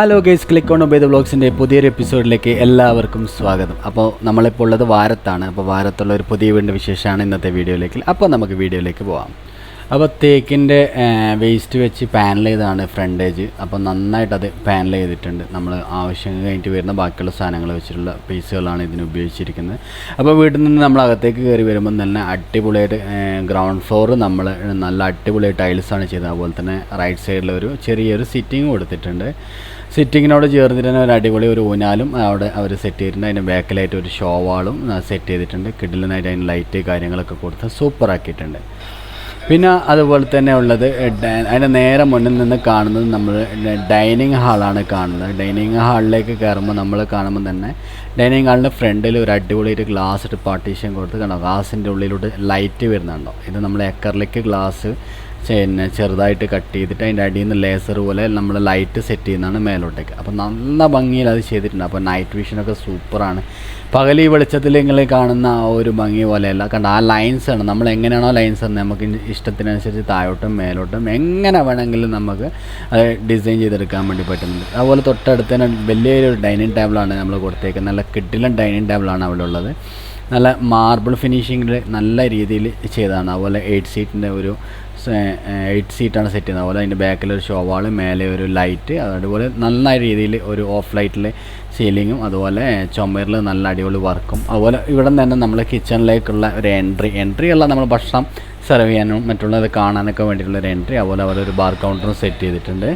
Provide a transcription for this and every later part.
hello guys click on Obed ബ്ലോഗ്സിന്റെ പുതിയൊരു എപ്പിസോഡിലേക്ക് എല്ലാവർക്കും സ്വാഗതം. അപ്പോൾ നമ്മളിപ്പോൾ ഉള്ളത് വാരത്താണ്. അപ്പോൾ വാരത്തുള്ള ഒരു പുതിയ വീടിന്റെ വിശേഷമാണ് ഇന്നത്തെ വീഡിയോയിലേക്ക്. അപ്പോൾ നമുക്ക് വീഡിയോയിലേക്ക് പോകാം അപ്പോൾ തേക്കിന്റെ വേസ്റ്റ് വെച്ച് പാനൽ ചെയ്തതാണ് ഫ്രണ്ടേജ് അപ്പോൾ നന്നായിട്ട് അത് പാനൽ ചെയ്തിട്ടുണ്ട്. നമ്മൾ ആവശ്യം കഴിഞ്ഞിട്ട് വരുന്ന ബാക്കിയുള്ള സാധനങ്ങൾ വെച്ചിട്ടുള്ള പീസുകളാണ് ഇതിന് ഉപയോഗിച്ചിരിക്കുന്നത്. അപ്പോൾ വീട്ടിൽ നിന്ന് നമ്മൾ അകത്തേക്ക് കയറി വരുമ്പോൾ തന്നെ അടിപൊളിയായിട്ട് ഗ്രൗണ്ട് ഫ്ലോർ നമ്മൾ നല്ല അടിപൊളിയായി ടൈൽസാണ് ചെയ്തത്. അതുപോലെ തന്നെ റൈറ്റ് സൈഡിൽ ഒരു ചെറിയൊരു സിറ്റിംഗ് കൊടുത്തിട്ടുണ്ട്. സിറ്റിങ്ങിനോട് ചേർന്നിട്ട് തന്നെ ഒരു അടിപൊളി ഒരു ഊനാലും അവിടെ അവർ സെറ്റ് ചെയ്തിട്ടുണ്ട്. അതിന്റെ ബാക്കിലായിട്ട് ഒരു ഷോ വാളും സെറ്റ് ചെയ്തിട്ടുണ്ട്. കിഡിലിനായിട്ട് അതിന് ലൈറ്റ് കാര്യങ്ങളൊക്കെ കൊടുത്ത് സൂപ്പർ ആക്കിയിട്ടുണ്ട്. പിന്നെ അതുപോലെ തന്നെ ഉള്ളത് അതിന്റെ നേരെ മുന്നിൽ നിന്ന് കാണുന്നത് നമ്മൾ ഡൈനിങ് ഹാളാണ് കാണുന്നത്. ഡൈനിങ് ഹാളിലേക്ക് കയറുമ്പോൾ നമ്മൾ കാണുമ്പോൾ തന്നെ ഡൈനിങ് ഹാളിന്റെ ഫ്രണ്ടിൽ ഒരു അടിപൊളി ഒരു ഗ്ലാസ് ഇട്ട് പാർട്ടീഷൻ കൊടുത്ത് കാണാം. ഗ്ലാസിന്റെ ഉള്ളിലൂടെ ലൈറ്റ് വരുന്നുണ്ടോ? ഇത് നമ്മൾ എക്കറിലേക്ക് ഗ്ലാസ് പിന്നെ ചെറുതായിട്ട് കട്ട് ചെയ്തിട്ട് അതിന്റെ അടിയിൽ നിന്ന് ലേസർ പോലെ നമ്മൾ ലൈറ്റ് സെറ്റ് ചെയ്യുന്നതാണ് മേലോട്ടേക്ക്. അപ്പോൾ നല്ല ഭംഗിയിൽ അത് ചെയ്തിട്ടുണ്ട്. അപ്പോൾ നൈറ്റ് വിഷനൊക്കെ സൂപ്പറാണ് പകൽ ഈ വെളിച്ചത്തിൽ നിങ്ങൾ കാണുന്ന ആ ഒരു ഭംഗി പോലെയല്ല. കണ്ട ആ ലൈൻസ് ആണ്. നമ്മൾ എങ്ങനെയാണോ ലൈൻസ് എന്ന് നമുക്ക് ഇഷ്ടത്തിനനുസരിച്ച് താഴോട്ടും മേലോട്ടും എങ്ങനെ വേണമെങ്കിലും നമുക്ക് അത് ഡിസൈൻ ചെയ്തെടുക്കാൻ വേണ്ടി പറ്റുന്നുണ്ട്. അതുപോലെ തൊട്ടടുത്ത് തന്നെ വലിയൊരു ഡൈനിങ് ടേബിളാണ് നമ്മൾ കൊടുത്തേക്കുന്നത്. നല്ല കിട്ടിലൻ ഡൈനിങ് ടേബിളാണ് അവിടെ ഉള്ളത്. നല്ല മാർബിൾ ഫിനിഷിങ്ങിൽ നല്ല രീതിയിൽ ചെയ്തതാണ്. അതുപോലെ എയ്റ്റ് സീറ്റിന്റെ ഒരു എയ്റ്റ് സീറ്റാണ് സെറ്റ് ചെയ്യുന്നത്. അതുപോലെ അതിന്റെ ബാക്കിൽ ഒരു ഷോവാൾ മേലെ ഒരു ലൈറ്റ് അതുപോലെ നല്ല രീതിയിൽ ഒരു ഓഫ് ലൈറ്റിൽ സീലിങ്ങും അതുപോലെ ചുമരിൽ നല്ല അടിപൊളി വർക്കും അതുപോലെ ഇവിടെ തന്നെ നമ്മൾ കിച്ചണിലേക്കുള്ള ഒരു എൻട്രി എൻട്രി അല്ല നമ്മൾ ഭക്ഷണം സെർവ് ചെയ്യാനും മറ്റുള്ളത് കാണാനൊക്കെ വേണ്ടിയിട്ടുള്ള ഒരു എൻട്രി അതുപോലെ അവർ ഒരു ബാർ കൗണ്ടറും സെറ്റ് ചെയ്തിട്ടുണ്ട്.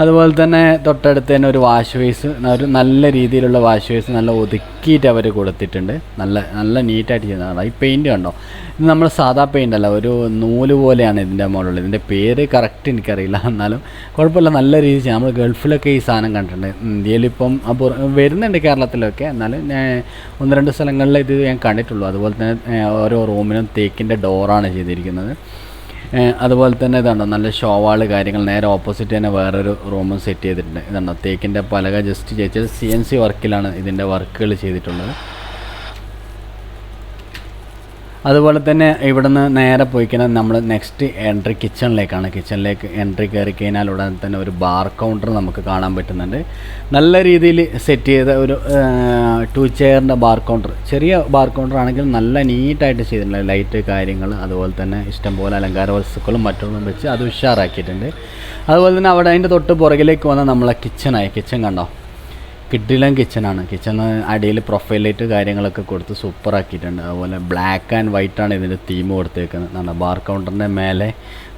അതുപോലെ തന്നെ തൊട്ടടുത്ത് തന്നെ ഒരു വാഷ് ബേസ് ഒരു നല്ല രീതിയിലുള്ള വാഷ് ബേസ് നല്ല ഒതുക്കിയിട്ട് അവർ കൊടുത്തിട്ടുണ്ട്. നല്ല നല്ല നീറ്റായിട്ട് ചെയ്യുന്നതാണ് ഈ പെയിന്റ് കണ്ടോ? ഇത് നമ്മൾ സാധാ പെയിന്റ് അല്ല ഒരു നൂൽ പോലെയാണ് ഇതിന്റെ മുകളിൽ ഇതിന്റെ പേര് കറക്റ്റ് എനിക്കറിയില്ല. എന്നാലും കുഴപ്പമില്ല നല്ല രീതിയിൽ നമ്മൾ ഗൾഫിലൊക്കെ ഈ സാധനം കണ്ടിട്ടുണ്ട്. ഇന്ത്യയിലിപ്പം അപ്പോൾ വരുന്നുണ്ട് കേരളത്തിലൊക്കെ. എന്നാലും ഒന്ന് രണ്ട് സ്ഥലങ്ങളിൽ ഇത് ഞാൻ കണ്ടിട്ടുള്ളൂ. അതുപോലെ തന്നെ ഓരോ റൂമിനും തേക്കിന്റെ ഡോറാണ് ചെയ്തിരിക്കുന്നത്. അതുപോലെ തന്നെ ഇതാണോ നല്ല ഷോവാൾ കാര്യങ്ങൾ നേരെ ഓപ്പോസിറ്റ് തന്നെ വേറൊരു റൂമും സെറ്റ് ചെയ്തിട്ടുണ്ട്. ഇതാണോ തേക്കിന്റെ പലക ജസ്റ്റ് ചേച്ചത് സി എൻ സി വർക്കിലാണ് ഇതിന്റെ വർക്കുകൾ ചെയ്തിട്ടുള്ളത്. അതുപോലെ തന്നെ ഇവിടുന്ന് നേരെ പോയി കഴിഞ്ഞാൽ നമ്മൾ നെക്സ്റ്റ് എൻട്രി കിച്ചണിലേക്കാണ് കിച്ചണിലേക്ക് എൻട്രി കയറി കഴിഞ്ഞാൽ ഉടൻ തന്നെ ഒരു ബാർ കൗണ്ടർ നമുക്ക് കാണാൻ പറ്റുന്നുണ്ട്. നല്ല രീതിയിൽ സെറ്റ് ചെയ്ത ഒരു ടു ചെയറിന്റെ ബാർ കൗണ്ടർ ചെറിയ ബാർ കൗണ്ടർ ആണെങ്കിൽ നല്ല നീറ്റായിട്ട് ചെയ്തിട്ടുണ്ട്. ലൈറ്റ് കാര്യങ്ങൾ അതുപോലെ തന്നെ ഇഷ്ടംപോലെ അലങ്കാര വസ്തുക്കളും മറ്റുള്ളതും വെച്ച് അത് ഉഷാറാക്കിയിട്ടുണ്ട്. അതുപോലെ തന്നെ അവിടെ അതിന്റെ തൊട്ട് പുറകിലേക്ക് വന്ന നമ്മളെ കിച്ചണായി കിച്ചൺ കണ്ടോ? കിഡിലൻ കിച്ചണാണ് കിച്ചൺ അടിയിൽ പ്രൊഫൈൽ ലൈറ്റ് കാര്യങ്ങളൊക്കെ കൊടുത്ത് സൂപ്പർ ആക്കിയിട്ടുണ്ട് അതുപോലെ ബ്ലാക്ക് ആൻഡ് വൈറ്റ് ആണ് ഇതിന്റെ തീം കൊടുത്തേക്കുന്നത്. നല്ല ബാർ കൗണ്ടറിന്റെ മേലെ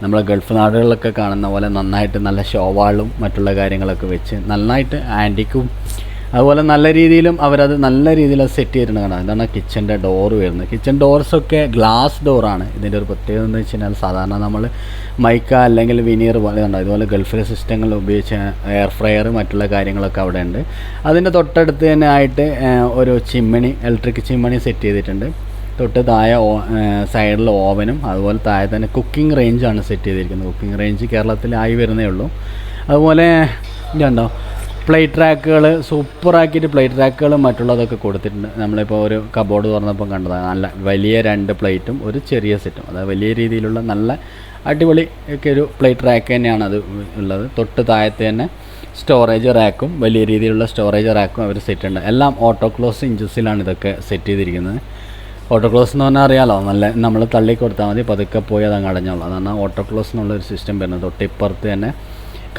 നമ്മൾ ഗൾഫ് നാടുകളിലൊക്കെ കാണുന്ന പോലെ നന്നായിട്ട് നല്ല ഷോവാളും മറ്റുള്ള കാര്യങ്ങളൊക്കെ വെച്ച് നന്നായിട്ട് ആന്റിക്കും അതുപോലെ നല്ല രീതിയിലും അവരത് നല്ല രീതിയിൽ അത് സെറ്റ് ചെയ്തിട്ടുണ്ട് കാണാം. ഇതാണ് കിച്ചന്റെ ഡോർ വരുന്നത്. കിച്ചൺ ഡോർസൊക്കെ ഗ്ലാസ് ഡോറാണ് ഇതിന്റെ ഒരു പ്രത്യേകത എന്ന് വെച്ച് കഴിഞ്ഞാൽ സാധാരണ നമ്മൾ മൈക്ക അല്ലെങ്കിൽ വിനീർ പോലെ ഉണ്ട് ഇതുപോലെ ഗൾഫിലെ സിസ്റ്റങ്ങൾ ഉപയോഗിച്ച എയർ ഫ്രയർ മറ്റുള്ള കാര്യങ്ങളൊക്കെ അവിടെ ഉണ്ട്. അതിന്റെ തൊട്ടടുത്ത് തന്നെ ആയിട്ട് ഒരു ചിമ്മണി ഇലക്ട്രിക് ചിമ്മണി സെറ്റ് ചെയ്തിട്ടുണ്ട്. തൊട്ട് താഴെ സൈഡിൽ ഓവനും അതുപോലെ താഴെ തന്നെ കുക്കിംഗ് റേഞ്ചാണ് സെറ്റ് ചെയ്തിരിക്കുന്നത്. കുക്കിംഗ് റേഞ്ച് കേരളത്തിലായി വരുന്നേ ഉള്ളൂ. അതുപോലെ ഇതുണ്ടോ? പ്ലേറ്റ് ട്രാക്കുകൾ സൂപ്പറാക്കിയിട്ട് പ്ലേ ട്രാക്കുകൾ മറ്റുള്ളതൊക്കെ കൊടുത്തിട്ടുണ്ട്. നമ്മളിപ്പോൾ ഒരു കബോർഡ് തുറന്നപ്പോൾ കണ്ടതാണ് നല്ല വലിയ രണ്ട് പ്ലേറ്റും ഒരു ചെറിയ സെറ്റും അതായത് വലിയ രീതിയിലുള്ള നല്ല അടിപൊളി ഒക്കെ ഒരു പ്ലേ ട്രാക്ക് തന്നെയാണ് അത് ഉള്ളത്. തൊട്ട് താഴത്ത് തന്നെ സ്റ്റോറേജ് റാക്കും വലിയ രീതിയിലുള്ള സ്റ്റോറേജ് റാക്കും അവർ സെറ്റ് ഉണ്ട്. എല്ലാം ഓട്ടോ ക്ലോസ് ഇഞ്ചസിലാണ് ഇതൊക്കെ സെറ്റ് ചെയ്തിരിക്കുന്നത്. ഓട്ടോ ക്ലോസ് എന്ന് പറഞ്ഞാൽ അറിയാലോ നല്ല നമ്മൾ തള്ളി കൊടുത്താൽ മതി പതുക്കെ പോയി അത് അങ്ങ് അടഞ്ഞോളൂ. അതാണ് ഓട്ടോ ക്ലോസ് എന്നുള്ളൊരു സിസ്റ്റം വരുന്നത്. തൊട്ടിപ്പുറത്ത് തന്നെ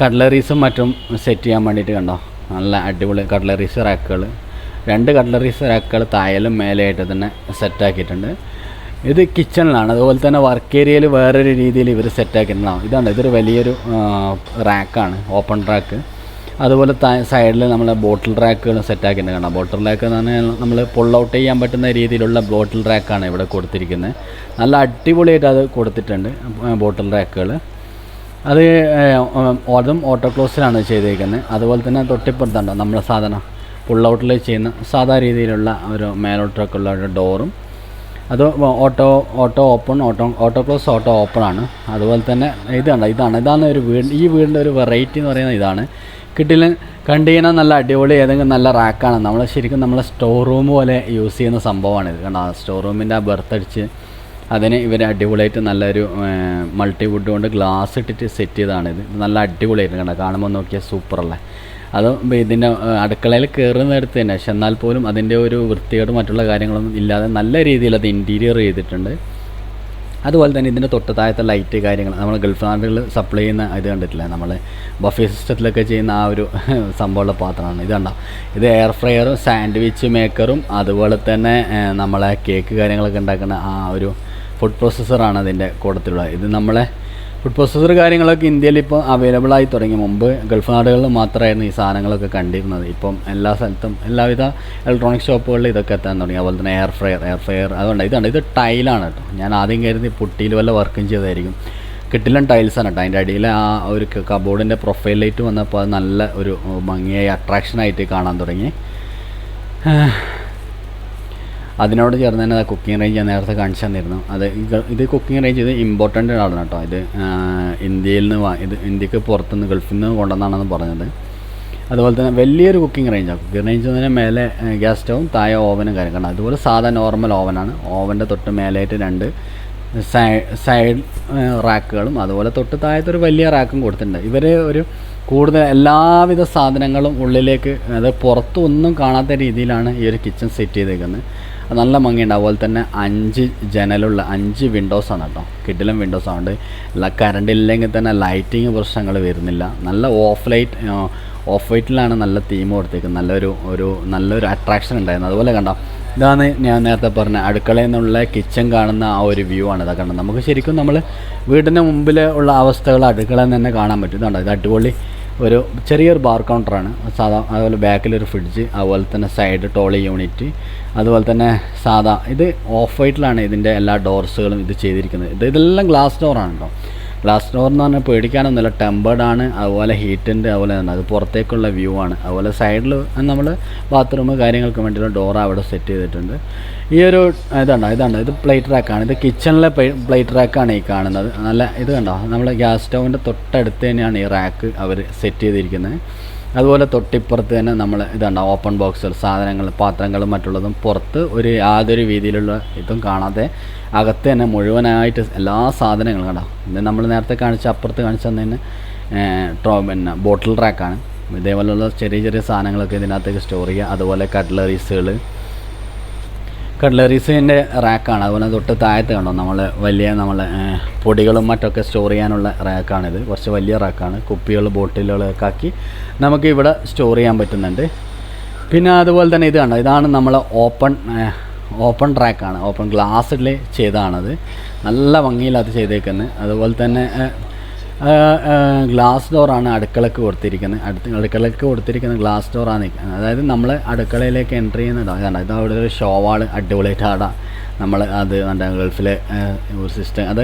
കട്ട്ലറീസും മറ്റും സെറ്റ് ചെയ്യാൻ വേണ്ടിയിട്ട് കണ്ടോ? നല്ല അടിപൊളി കട്ലറീസ് റാക്കുകൾ രണ്ട് കട്ലറീസ് റാക്കുകൾ തായലും മേലെയായിട്ട് തന്നെ സെറ്റാക്കിയിട്ടുണ്ട് ഇത് കിച്ചണിലാണ് അതുപോലെ തന്നെ വർക്ക് ഏരിയയിൽ വേറൊരു രീതിയിൽ ഇവർ സെറ്റാക്കിയിട്ടുണ്ടാവും ഇതാണ് ഇതൊരു വലിയൊരു റാക്കാണ് ഓപ്പൺ റാക്ക് അതുപോലെ സൈഡിൽ നമ്മൾ ബോട്ടിൽ റാക്കുകൾ സെറ്റാക്കിയിട്ടുണ്ട് കാണാം ബോട്ടിൽ റാക്ക് എന്ന് പറഞ്ഞാൽ നമ്മൾ പുൾ ഔട്ട് ചെയ്യാൻ പറ്റുന്ന രീതിയിലുള്ള ബോട്ടിൽ റാക്കാണ് ഇവിടെ കൊടുത്തിരിക്കുന്നത്. നല്ല അടിപൊളിയായിട്ട് അത് കൊടുത്തിട്ടുണ്ട് ബോട്ടിൽ റാക്കുകൾ അത് അതും ഓട്ടോ ക്ലോസിലാണ് ചെയ്തേക്കുന്നത് അതുപോലെ തന്നെ തൊട്ടിപ്പുറത്തുണ്ടോ നമ്മുടെ സാധനം? പുൾ ഔട്ടിൽ ചെയ്യുന്ന സാധാ രീതിയിലുള്ള ഒരു മേലോട്ടൊക്കെ ഉള്ള ഒരു ഡോറും. അത് auto auto open auto auto close auto open ആണ് അതുപോലെ തന്നെ ഇതാണ് ഇതാണ്. ഇതാണ് ഒരു വീട് ഈ വീടിന്റെ ഒരു വെറൈറ്റി എന്ന് പറയുന്നത് ഇതാണ്. കിട്ടില്ല കണ്ടു കഴിഞ്ഞാൽ നല്ല അടിപൊളി ഏതെങ്കിലും നല്ല റാക്കാണ് നമ്മൾ ശരിക്കും നമ്മളെ സ്റ്റോർ റൂം പോലെ യൂസ് ചെയ്യുന്ന സംഭവമാണ് ഇത്. കാരണം സ്റ്റോർ റൂമിന്റെ ആ ബർത്ത് അടിച്ച് അതിന് ഇവർ അടിപൊളിയായിട്ട് നല്ലൊരു മൾട്ടി വുഡ് കൊണ്ട് ഗ്ലാസ് ഇട്ടിട്ട് സെറ്റ് ചെയ്തതാണ് ഇത്. നല്ല അടിപൊളിയായിട്ട് കണ്ടോ? കാണുമ്പോൾ നോക്കിയാൽ സൂപ്പറല്ലേ അത് ഇതിന്റെ അടുക്കളയിൽ കയറുന്ന നേരത്ത് തന്നെ. പക്ഷെ എന്നാൽ പോലും അതിന്റെ ഒരു വൃത്തികേട് മറ്റുള്ള കാര്യങ്ങളൊന്നും ഇല്ലാതെ നല്ല രീതിയിൽ അത് ഇന്റീരിയർ ചെയ്തിട്ടുണ്ട്. അതുപോലെ തന്നെ ഇതിന്റെ തൊട്ട് താഴത്തെ ലൈറ്റ് കാര്യങ്ങൾ നമ്മൾ ഗൾഫ് നാടുകളിൽ സപ്ലൈ ചെയ്യുന്ന ഇത് കണ്ടിട്ടില്ല? നമ്മൾ ബഫേ സിസ്റ്റത്തിലൊക്കെ ചെയ്യുന്ന ആ ഒരു സംഭവമുള്ള പാത്രമാണ്. ഇത് കണ്ടോ? ഇത് എയർ ഫ്രയറും സാൻഡ്വിച്ച് മേക്കറും അതുപോലെ തന്നെ നമ്മളെ കേക്ക് കാര്യങ്ങളൊക്കെ ഉണ്ടാക്കുന്ന ആ ഒരു ഫുഡ് പ്രോസസ്സറാണ് അതിന്റെ കൂട്ടത്തിലുള്ളത്. ഇത് നമ്മളെ ഫുഡ് പ്രോസസ്സർ കാര്യങ്ങളൊക്കെ ഇന്ത്യയിൽ ഇപ്പോൾ അവൈലബിൾ ആയി തുടങ്ങി. മുമ്പ് ഗൾഫ് നാടുകളിൽ മാത്രമായിരുന്നു ഈ സാധനങ്ങളൊക്കെ കണ്ടിരുന്നത്. ഇപ്പം എല്ലാ സ്ഥലത്തും എല്ലാവിധ ഇലക്ട്രോണിക് ഷോപ്പുകളിൽ ഇതൊക്കെ എത്താൻ തുടങ്ങി. അതുപോലെ തന്നെ എയർ ഫ്രയർ എയർ ഫ്രയർ അതുകൊണ്ട് ഇതാണ്. ഇത് ടൈലാണ് കേട്ടോ. ഞാൻ ആദ്യം കരുതി പുട്ടിയിൽ വല്ല വർക്കും ചെയ്തായിരിക്കും. കിട്ടിലും ടൈൽസാണ് കേട്ടോ. അതിന്റെ അടിയിൽ ആ ഒരു കബോർഡിന്റെ പ്രൊഫൈൽ ലൈറ്റ് വന്നപ്പോൾ അത് നല്ല ഒരു ഭംഗിയായി അട്രാക്ഷനായിട്ട് കാണാൻ തുടങ്ങി. അതിനോട് ചേർന്ന് തന്നെ കുക്കിംഗ് റേഞ്ച് ഞാൻ നേരത്തെ കാണിച്ചു തന്നിരുന്നു. അത് ഇത് കുക്കിംഗ് റേഞ്ച് ഇത് ഇമ്പോർട്ടന്റ് ആണ് കേട്ടോ. ഇത് ഇന്ത്യയിൽ നിന്ന് ഇത് ഇന്ത്യയ്ക്ക് പുറത്തുനിന്ന് ഗൾഫിൽ നിന്ന് കൊണ്ടുവന്നാണെന്ന് പറഞ്ഞത്. അതുപോലെ തന്നെ വലിയൊരു കുക്കിംഗ് റേഞ്ചാണ് കുക്കിംഗ് റേഞ്ച് പറഞ്ഞാൽ മേലെ ഗ്യാസ് സ്റ്റവും താഴെ ഓവനും കാര്യങ്ങളാണ്. അതുപോലെ സാധാ നോർമൽ ഓവനാണ് ഓവന്റെ തൊട്ട് മേലായിട്ട് രണ്ട് സൈഡ് റാക്കുകളും അതുപോലെ തൊട്ട് താഴത്തെ ഒരു വലിയ റാക്കും കൊടുത്തിട്ടുണ്ട്. ഇവർ ഒരു കൂടുതൽ എല്ലാവിധ സാധനങ്ങളും ഉള്ളിലേക്ക് അത് പുറത്തൊന്നും കാണാത്ത രീതിയിലാണ് ഈ ഒരു കിച്ചൺ സെറ്റ് ചെയ്തേക്കുന്നത്. നല്ല ഭംഗിയുണ്ട് അതുപോലെ തന്നെ അഞ്ച് ജനലുള്ള അഞ്ച് വിൻഡോസ് ആണ് കേട്ടോ. കിഡിലും വിൻഡോസ് അല്ല കറണ്ട് ഇല്ലെങ്കിൽ തന്നെ ലൈറ്റിങ് പ്രശ്നങ്ങൾ വരുന്നില്ല. നല്ല ഓഫ് ലൈറ്റ് ഓഫ് വൈറ്റിലാണ് നല്ല തീം കൊടുത്തേക്കുന്നത്. നല്ലൊരു ഒരു നല്ലൊരു അട്രാക്ഷൻ ഉണ്ടായിരുന്നു. അതുപോലെ കണ്ടോ ഇതാണ് ഞാൻ നേരത്തെ പറഞ്ഞ അടുക്കളയിൽ നിന്നുള്ള കിച്ചൺ കാണുന്ന ആ ഒരു വ്യൂ ആണ്. ഇതാ കണ്ടത് നമുക്ക് ശരിക്കും നമ്മൾ വീടിന്റെ മുമ്പിൽ ഉള്ള അവസ്ഥകൾ അടുക്കളയിൽ നിന്ന് തന്നെ കാണാൻ പറ്റും. ഇതുണ്ടോ ഇത് അടിപൊളി ഒരു ചെറിയൊരു ബാർ കൗണ്ടറാണ് സാധാ അതുപോലെ ബാക്കിലൊരു ഫ്രിഡ്ജ് അതുപോലെ തന്നെ സൈഡ് ടോളി യൂണിറ്റ് അതുപോലെ തന്നെ സാധാ ഇത് ഓഫ് വൈറ്റിലാണ് ഇതിന്റെ എല്ലാ ഡോർസുകളും ഇത് ചെയ്തിരിക്കുന്നത്. ഇത് ഇതെല്ലാം ഗ്ലാസ് ഡോറാണ് കേട്ടോ ഗ്ലാസ് ഡോർ എന്ന് പറഞ്ഞാൽ പേടിക്കാനൊന്നുമില്ല. ടെമ്പേർഡ് ആണ് അതുപോലെ ഹീറ്റിന്റെ അതുപോലെ തന്നെ അത് പുറത്തേക്കുള്ള വ്യൂ ആണ്. അതുപോലെ സൈഡിൽ നമ്മൾ ബാത്റൂം കാര്യങ്ങൾക്ക് വേണ്ടിയുള്ള ഡോർ അവിടെ സെറ്റ് ചെയ്തിട്ടുണ്ട്. ഈ ഒരു ഇതാണ് ഇതാണ് ഇത് പ്ലേറ്റ് റാക്കാണ് ഇത് കിച്ചണിലെ പ്ലേറ്റ് റാക്കാണ് ഈ കാണുന്നത്. നല്ല ഇത് കണ്ടോ? നമ്മൾ ഗ്യാസ് സ്റ്റൗവിന്റെ തൊട്ടടുത്ത് തന്നെയാണ് ഈ റാക്ക് അവർ സെറ്റ് ചെയ്തിരിക്കുന്നത്. അതുപോലെ തൊട്ടിപ്പുറത്ത് തന്നെ നമ്മൾ ഇതുണ്ട് ഓപ്പൺ ബോക്സുകൾ സാധനങ്ങൾ പാത്രങ്ങളും മറ്റുള്ളതും പുറത്ത് ഒരു യാതൊരു രീതിയിലുള്ള ഇതും കാണാതെ അകത്ത് തന്നെ മുഴുവനായിട്ട് എല്ലാ സാധനങ്ങളും കണ്ടോ? ഇത് നമ്മൾ നേരത്തെ കാണിച്ച അപ്പുറത്ത് കാണിച്ച തന്നെ ട്രോ പിന്നെ ബോട്ടിൽ റാക്കാണ് ഇതേപോലെയുള്ള ചെറിയ ചെറിയ സാധനങ്ങളൊക്കെ ഇതിനകത്തേക്ക് സ്റ്റോർ ചെയ്യുക. അതുപോലെ കട്ട്ലറീസുകൾ കട്ട്ലറീസിന്റെ റാക്കാണ്. അതുപോലെ തൊട്ട് താഴത്ത് കണ്ടോ? നമ്മൾ വലിയ നമ്മൾ പൊടികളും മറ്റൊക്കെ സ്റ്റോർ ചെയ്യാനുള്ള റാക്കാണിത്. കുറച്ച് വലിയ റാക്കാണ്. കുപ്പികൾ ബോട്ടിലുകളൊക്കെ ആക്കി നമുക്ക് ഇവിടെ സ്റ്റോർ ചെയ്യാൻ പറ്റുന്നുണ്ട്. പിന്നെ അതുപോലെ തന്നെ ഇത് കണ്ടോ? ഇതാണ് നമ്മൾ ഓപ്പൺ ഓപ്പൺ ട്രാക്കാണ് ഓപ്പൺ ഗ്ലാസ്സിൽ ചെയ്തതാണത്. നല്ല ഭംഗിയിൽ അത് ചെയ്തേക്കുന്നത് അതുപോലെ തന്നെ ഗ്ലാസ് ഡോറാണ് അടുക്കളക്ക് കൊടുത്തിരിക്കുന്നത് അടുത്ത് അടുക്കളക്ക് കൊടുത്തിരിക്കുന്ന ഗ്ലാസ് ഡോറാണ് അതായത് നമ്മൾ അടുക്കളയിലേക്ക് എൻട്രി ചെയ്യുന്നത് അതാണ് ഇത് അവിടെ ഒരു ഷോവാൾ അടിപൊളിയായിട്ട് ആടാ നമ്മൾ അത് എന്താ ഗൾഫിലെ സിസ്റ്റം അത്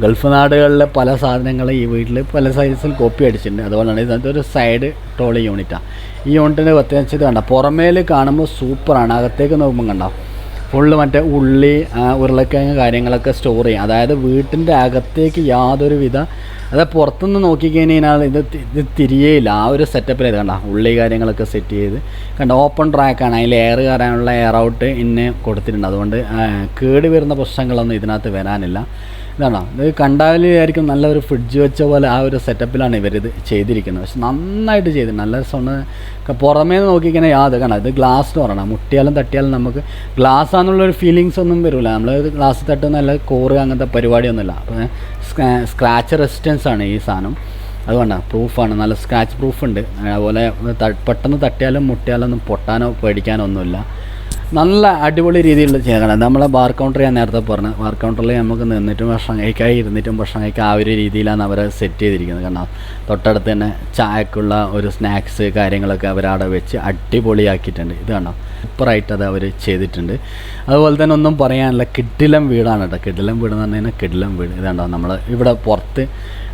ഗൾഫ് നാടുകളിലെ പല സാധനങ്ങൾ ഈ വീട്ടിൽ പല സൈസിൽ കോപ്പി അടിച്ചിട്ടുണ്ട്. അതുകൊണ്ടാണ് ഒരു സൈഡ് ട്രോളി യൂണിറ്റാണ് ഈ യൂണിറ്റിന്റെ പ്രത്യേകിച്ച് ഇത് കണ്ട പുറമേൽ കാണുമ്പോൾ സൂപ്പറാണ് അകത്തേക്ക് നോക്കുമ്പോൾ കണ്ടോ ഫുള്ള് മറ്റേ ഉള്ളി ഉരുളക്കിഴങ്ങ് കാര്യങ്ങളൊക്കെ സ്റ്റോർ ചെയ്യും. അതായത് വീട്ടിന്റെ അകത്തേക്ക് യാതൊരു വിധ അതായത് പുറത്തുനിന്ന് നോക്കിക്കഴിഞ്ഞാൽ ഇത് ഇത് തിരിയേയില്ല. ആ ഒരു സെറ്റപ്പിൽ ഇത് കണ്ട. ഉള്ളി കാര്യങ്ങളൊക്കെ സെറ്റ് ചെയ്ത് കണ്ട. ഓപ്പൺ ട്രാക്കാണ് അതിൽ എയർ കയറാനുള്ള എയർ ഔട്ട് ഇന്ന് കൊടുത്തിട്ടുണ്ട്. അതുകൊണ്ട് കേട് വരുന്ന പ്രശ്നങ്ങളൊന്നും ഇതിനകത്ത് വരാനില്ല. ഇതാണോ. ഇത് കണ്ടാൽ ആയിരിക്കും നല്ലൊരു ഫ്രിഡ്ജ് വെച്ച പോലെ ആ ഒരു സെറ്റപ്പിലാണ് ഇവരിത് ചെയ്തിരിക്കുന്നത്. പക്ഷെ നന്നായിട്ട് ചെയ്തു നല്ല സൗണ്ട് പുറമേ നോക്കിക്കഴിഞ്ഞാൽ യാതൊരു കാണാം ഇത് ഗ്ലാസ് ഡോറാണ് മുട്ടിയാലും തട്ടിയാലും നമുക്ക് ഗ്ലാസ് ആണെന്നുള്ളൊരു ഫീലിങ്സ് ഒന്നും വരില്ല നമ്മൾ ഗ്ലാസ് തട്ടുന്ന നല്ല കോറ് അങ്ങനത്തെ പരിപാടിയൊന്നുമില്ല. അപ്പോൾ സ്ക്രാച്ച് റെസിസ്റ്റൻസ് ആണ് ഈ സാധനം. അതുകൊണ്ടാണ് പ്രൂഫാണ് നല്ല സ്ക്രാച്ച് പ്രൂഫ് ഉണ്ട്. അതുപോലെ പെട്ടെന്ന് തട്ടിയാലും മുട്ടിയാലൊന്നും പൊട്ടാനോ പേടിക്കാനോ ഒന്നുമില്ല. നല്ല അടിപൊളി രീതിയിലുള്ള ചെയ്യണം നമ്മളെ ബാർ കൗണ്ടർ ഞാൻ നേരത്തെ പറഞ്ഞു ബാർ കൗണ്ടറിൽ നമുക്ക് നിന്നിട്ടും ഭക്ഷണം കഴിക്കാൻ ഇരുന്നിട്ടും ഭക്ഷണം ആ ഒരു രീതിയിലാണ് അവരെ സെറ്റ് ചെയ്തിരിക്കുന്നത്. കാരണം തൊട്ടടുത്ത് തന്നെ ചായക്കുള്ള ഒരു സ്നാക്സ് കാര്യങ്ങളൊക്കെ അവരവിടെ വെച്ച് അടിപൊളിയാക്കിയിട്ടുണ്ട്. ഇത് കണ്ടോ? സൂപ്പറായിട്ട് അത് അവർ ചെയ്തിട്ടുണ്ട്. അതുപോലെ തന്നെ ഒന്നും പറയാനില്ല കിഡിലം വീടാണ് കേട്ടോ. കിഡിലം വീട് എന്ന് പറഞ്ഞു കഴിഞ്ഞാൽ കിഡിലം വീട് ഇതാണ്ടോ നമ്മൾ ഇവിടെ പുറത്ത്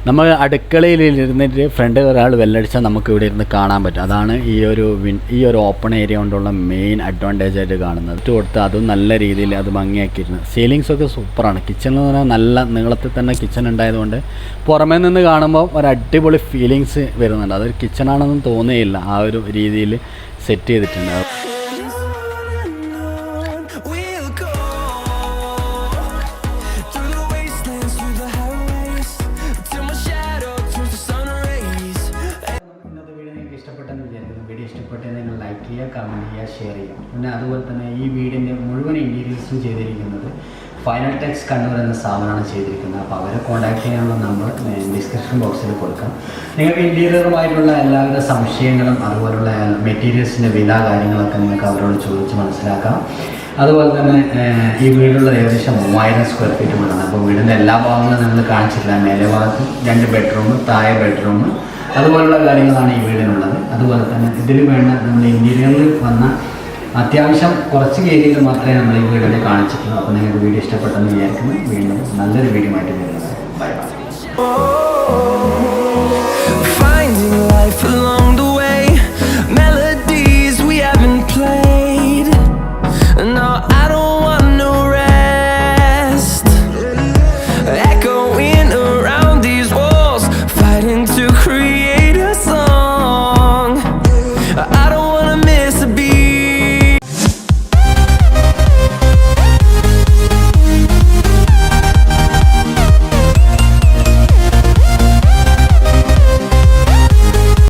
നമ്മൾ അടുക്കളയിൽ ഇരുന്നിട്ട് ഫ്രണ്ട് ഒരാൾ വെല്ലടിച്ചാൽ നമുക്ക് ഇവിടെ ഇരുന്ന് കാണാൻ പറ്റും. അതാണ് ഈ ഒരു വിൻ ഈ ഒരു ഓപ്പൺ ഏരിയ കൊണ്ടുള്ള മെയിൻ അഡ്വാന്റേജ് ആയിട്ട് കാണുന്നത്. ഇട്ട് കൊടുത്ത് അതും നല്ല രീതിയിൽ അത് ഭംഗിയാക്കിയിരുന്നു സീലിങ്സ് ഒക്കെ സൂപ്പറാണ്. കിച്ചൺ എന്ന് പറഞ്ഞാൽ നല്ല നീളത്തിൽ തന്നെ കിച്ചൺ ഉണ്ടായതുകൊണ്ട് പുറമേ നിന്ന് കാണുമ്പോൾ ഒരു അടിപൊളി ഫീലിങ്സ് വരുന്നുണ്ട്. അതൊരു കിച്ചണാണെന്ന് തോന്നുകയില്ല. ആ ഒരു രീതിയിൽ സെറ്റ് ചെയ്തിട്ടുണ്ട്. ഇന്റീരിയൽസും ചെയ്തിരിക്കുന്നത്. ഫൈനൽ ടെക്സ് കണ്ണൂർ എന്ന സ്ഥാപനമാണ് ചെയ്തിരിക്കുന്നത്. അപ്പോൾ അവരെ കോൺടാക്ട് ചെയ്യാനുള്ള നമ്പർ ഡിസ്ക്രിപ്ഷൻ ബോക്സിൽ കൊടുക്കാം. നിങ്ങൾക്ക് ഇന്റീരിയറുമായിട്ടുള്ള എല്ലാവിധ സംശയങ്ങളും അതുപോലുള്ള മെറ്റീരിയൽസിന്റെ വില കാര്യങ്ങളൊക്കെ നിങ്ങൾക്ക് അവരോട് ചോദിച്ച് മനസ്സിലാക്കാം. അതുപോലെ തന്നെ ഈ വീടുള്ള ഏകദേശം മൂവായിരം സ്ക്വയർ ഫീറ്റ് വീടാണ് അപ്പോൾ വീടിന്റെ എല്ലാ ഭാഗങ്ങളും നമ്മൾ കാണിച്ചിട്ടില്ല. മേലെ ഭാഗത്ത് രണ്ട് ബെഡ്റൂം താഴെ ബെഡ്റൂം അതുപോലുള്ള കാര്യങ്ങളാണ് ഈ വീടിനുള്ളത്. അതുപോലെ തന്നെ ഇതിൽ വേണ്ട നമ്മൾ ഇന്റീരിയറിൽ വന്ന അത്യാവശ്യം കുറച്ച് കേരിയിൽ മാത്രമേ നമ്മൾ ഈ വീടിനെ കാണിച്ചിട്ടുള്ളൂ. അപ്പോൾ നിങ്ങൾക്ക് വീഡിയോ ഇഷ്ടപ്പെട്ടെന്ന് വിചാരിക്കുന്നു. വീണ്ടും നല്ലൊരു വീഡിയോ ആയിട്ട് വരുന്നത്. Bye bye. Finding life alone.